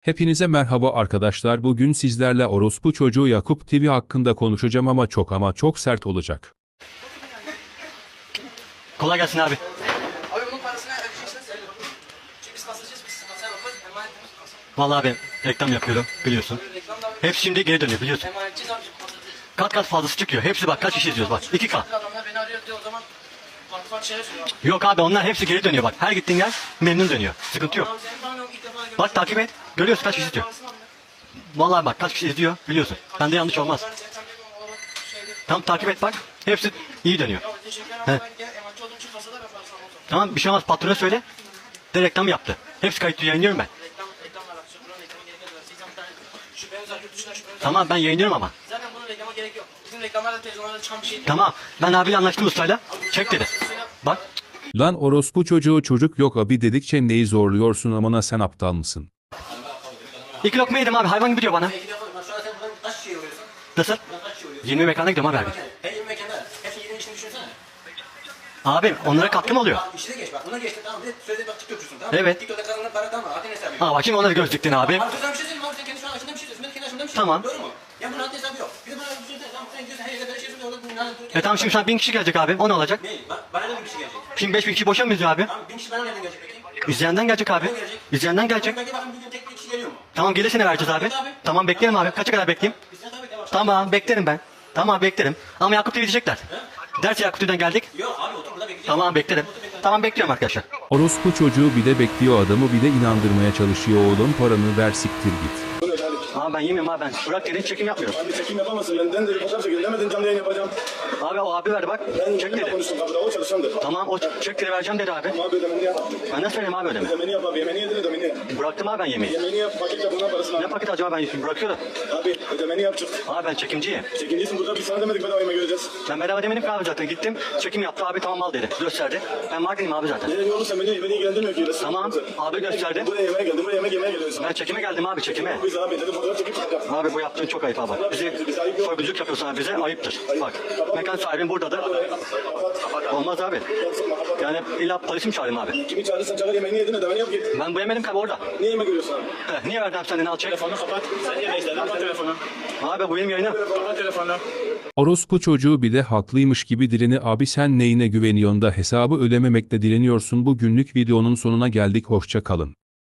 Hepinize merhaba arkadaşlar. Bugün sizlerle orospu çocuğu Yakup TV hakkında konuşacağım ama çok ama çok sert olacak. Kolay gelsin abi. Abi bunun parasını ödeyeceksiniz. Çünkü biz kasacağız biz kasaya bakıyoruz. Emanetimiz kasa. Vallahi ben reklam yapıyorum biliyorsun. Abi. Hepsi şimdi geri dönüyor biliyorsun. Emanetçiyiz abi. Kat kat fazlası çıkıyor. Hepsi bak kaç kişi izliyoruz bak. 2K. Adamlar beni arıyor diyor o zaman. Farklı farklı şeyler söylüyor. Yok abi onlar hepsi geri dönüyor bak. Her gittiğin yer memnun dönüyor. Sıkıntı yok. Abi senin Bak takip et. Görüyorsun kaç kişi izliyor. Vallahi bak kaç kişi izliyor biliyorsun. Bende yanlış olmaz. Tam takip et bak. Hepsi iyi dönüyor. He. Tamam bir şey olmaz patrona söyle. De reklam yaptı. Hepsi kayıtlı yayınlıyorum ben. Tamam ben yayınlıyorum ama. Zaten bunun reklama gerek yok. Bizim reklamlarda televizyonlarda çıkan bir şey değil. Tamam ben abiyle anlaştım ustayla. Çek dedi. Bak Lan orospu çocuğu çocuk yok abi dedikçe neyi zorluyorsun amına sen aptal mısın? iki lokma yedim abi hayvan gibi diyor bana. Şu an sen buradan kaç şey? Nasıl? Buradan kaç şey oluyorsun? 20 mekana gidiyorum abi her gün. Her 20 mekanda. Hepsi 20 işini düşünsene. Abi onlara katkım oluyor. Bak işine geç bak. Buna geçti tamam. Bir de sözde bak TikTokçusun tamam. Evet. TikTok'ta kazanılan para tamam. Adın hesabı yok. Ha bak şimdi onları göz diktin abi. Abi sana bir şey söyleyeyim abi. Sen kendi şu an bir şey şey Tamam. Doğru mu? Ya bunun adın hesabı yok. Bir de bana bir şey. Tamam sen gidiyorsun her yerde böyle şey söylüyor. Orada bunun adın- E tamam şimdi sen bin kişi gelecek abi. O ne olacak? Ne? Ba- Bana da bir kişi gelecek. Şimdi beş bin kişi boşa mı izliyor abi? Tamam bin kişi bana nereden gelecek peki? İzleyenden gelecek abi. İzleyenden gelecek. Belki bakın bir gün tek bir kişi geliyor mu? Tamam gelirse ne vereceğiz abi? Tamam beklerim abi. Kaça kadar bekleyeyim? Biz tabii devam. Tamam beklerim ben. Tamam beklerim. Ama Yakup TV diyecekler. Derse Yakup TV'den geldik. Yok abi otur burada bekleyeceğiz. Tamam beklerim. Tamam bekliyorum arkadaşlar. Orospu çocuğu bir de bekliyor adamı bir de inandırmaya çalışıyor oğlum paranı ver siktir git. Ama ben yemiyorum abi ben. Bırak dedi çekim yapmıyorum. Abi çekim yapamazsın. Benden de fotoğraf çekin. Demedin canlı yayın yapacağım. Abi o abi verdi bak. Ben Çek dedi. konuştum kapıda. O çalışandır. Tamam o çek dedi vereceğim dedi abi. Abi ödemeni yap. Ben nasıl vereyim abi ödeme? Ödemeni yap abi. Yemeğini yedin ödemeni yap. Bıraktım abi ben yemeği. Yemeğini yap. Paket yap. Buna parasını Ne al. paket acaba ben bırakıyorum. Abi ödemeni yap çık. Abi ben çekimciyim. Çekincisin burada. Biz sana demedik bedava yemeği göreceğiz. Ben bedava demedim ki abi zaten. Gittim çekim yaptı abi tamam al dedi. Gösterdi. Ben marketim abi zaten. Nereye olursa beni, beni ilgilendirmiyor ki. Tamam, abi gösterdi. Buraya yemeğe geldim. Buraya yemek yemeye geliyorsun. Ben çekime geldim abi çekime. Biz abi dedim fotoğraf. Abi bu yaptığın çok ayıp abi. Bizi soyguculuk yapıyorsun abi bize ayıptır. Bak mekan sahibin buradadır. Olmaz abi. Yani illa polisi mi çağırayım abi? Kimi çağırırsan çağır yemeğini yedin ödemeni yap git. Ben bu yemedim ki abi orada. Niye yemek görüyorsun abi? Eh, niye verdim senden al çek. Telefonu kapat. Sen yemeği istedin. Kapat telefonu. Abi bu benim yayınım. Kapat telefonu. Orospu çocuğu bir de haklıymış gibi direni abi sen neyine güveniyorsun da hesabı ödememekle direniyorsun bu günlük videonun sonuna geldik hoşça kalın.